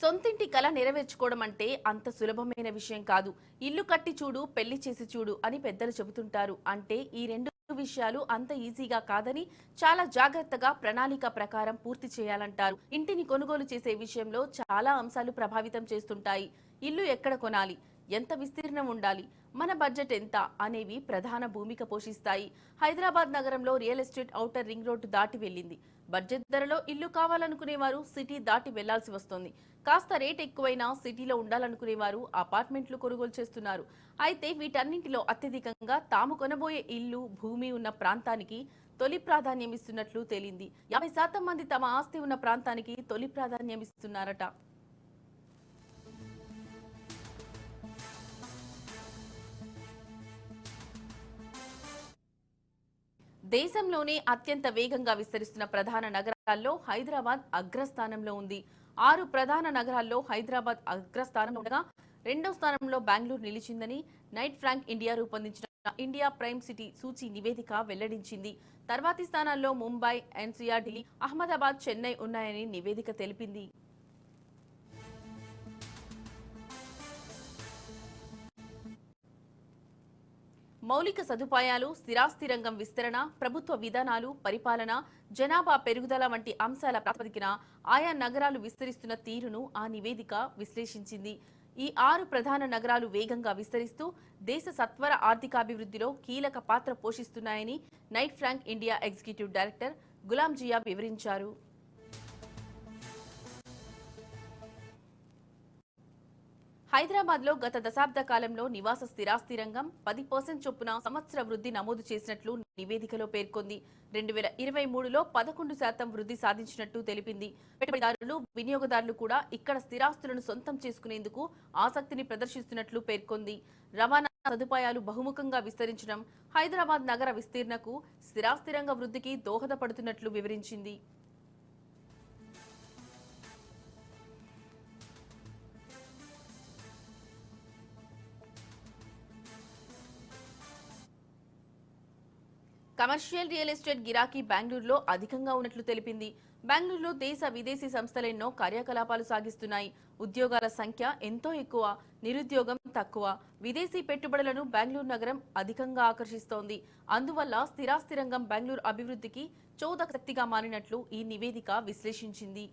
సొంతింటి కల నెరవేర్చుకోవడం అంటే అంత సులభమైన విషయం కాదు. ఇల్లు కట్టి చూడు పెళ్ళి చేసి చూడు అని పెద్దలు చెబుతుంటారు. అంటే ఈ రెండు విషయాలు అంత ఈజీగా కాదని చాలా జాగ్రత్తగా ప్రణాళిక ప్రకారం పూర్తి చేయాలంటారు. ఇంటిని కొనుగోలు చేసే విషయంలో చాలా అంశాలు ప్రభావితం చేస్తుంటాయి. ఇల్లు ఎక్కడ కొనాలి? ఎంత విస్తీర్ణం ఉండాలి? మన బడ్జెట్ ఎంత? అనేవి ప్రధాన భూమిక పోషిస్తాయి. హైదరాబాద్ నగరంలో real estate outer ring road దాటి వెళ్ళింది. బడ్జెట్ ధరలో ఇల్లు కావాలనుకునే వారు సిటీ దాటి వెళ్ళాల్సి వస్తోంది. కాస్త రేట్ ఎక్కువైనా సిటీలో ఉండాలనుకునే వారు అపార్ట్మెంట్లు కొనుగోలు చేస్తున్నారు. అయితే వీటన్నింటిలో అత్యధికంగా తాము కొనబోయే ఇల్లు భూమి ఉన్న ప్రాంతానికి తొలి ప్రాధాన్యం ఇస్తున్నట్లు తేలింది. యాభై శాతం మంది తమ ఆస్తి ఉన్న ప్రాంతానికి తొలి ప్రాధాన్యం ఇస్తున్నారట దేశంలోనే అత్యంత వేగంగా విస్తరిస్తున్న ప్రధాన నగరాల్లో హైదరాబాద్ అగ్రస్థానంలో ఉంది. ఆరు ప్రధాన నగరాల్లో హైదరాబాద్ అగ్రస్థానంలో ఉండగా రెండో స్థానంలో బెంగళూరు నిలిచిందని నైట్ ఫ్రాంక్ ఇండియా రూపొందించిన ఇండియా ప్రైమ్ సిటీ సూచి నివేదిక వెల్లడించింది. తర్వాతి స్థానాల్లో ముంబై ఎన్సీఆర్ ఢిల్లీ అహ్మదాబాద్ చెన్నై ఉన్నాయని నివేదిక తెలిపింది. మౌలిక సదుపాయాలు స్థిరాస్తి రంగం విస్తరణ ప్రభుత్వ విధానాలు పరిపాలన జనాభా పెరుగుదల వంటి అంశాల ప్రాతిపదికన ఆయా నగరాలు విస్తరిస్తున్న తీరును ఆ నివేదిక విశ్లేషించింది. ఈ ఆరు ప్రధాన నగరాలు వేగంగా విస్తరిస్తూ దేశ సత్వర ఆర్థికాభివృద్ధిలో కీలక పాత్ర పోషిస్తున్నాయని Knight Frank India executive director Ghulam Zia వివరించారు. హైదరాబాద్లో గత దశాబ్ద కాలంలో నివాస స్థిరాస్తి రంగం పది పర్సెంట్ చొప్పున సంవత్సర వృద్ధి నమోదు చేసినట్లు నివేదికలో పేర్కొంది. రెండు వేల ఇరవై మూడులో పదకొండు శాతం వృద్ధి సాధించినట్టు తెలిపింది. పెట్టుబడిదారులు వినియోగదారులు కూడా ఇక్కడ స్థిరాస్తులను సొంతం చేసుకునేందుకు ఆసక్తిని ప్రదర్శిస్తున్నట్లు పేర్కొంది. రవాణా సదుపాయాలు బహుముఖంగా విస్తరించడం హైదరాబాద్ నగర విస్తీర్ణకు స్థిరాస్తి రంగ వృద్ధికి దోహదపడుతున్నట్లు వివరించింది. కమర్షియల్ రియల్ ఎస్టేట్ గిరాకీ బెంగళూరులో అధికంగా ఉన్నట్లు తెలిపింది. బెంగళూరులో దేశ విదేశీ సంస్థలెన్నో కార్యకలాపాలు సాగిస్తున్నాయి. ఉద్యోగాల సంఖ్య ఎంతో ఎక్కువ నిరుద్యోగం తక్కువ. విదేశీ పెట్టుబడులను బెంగళూరు నగరం అధికంగా ఆకర్షిస్తోంది. అందువల్ల స్థిరాస్తి రంగం బెంగళూరు అభివృద్ధికి చోదక శక్తిగా మారినట్లు ఈ నివేదిక విశ్లేషించింది.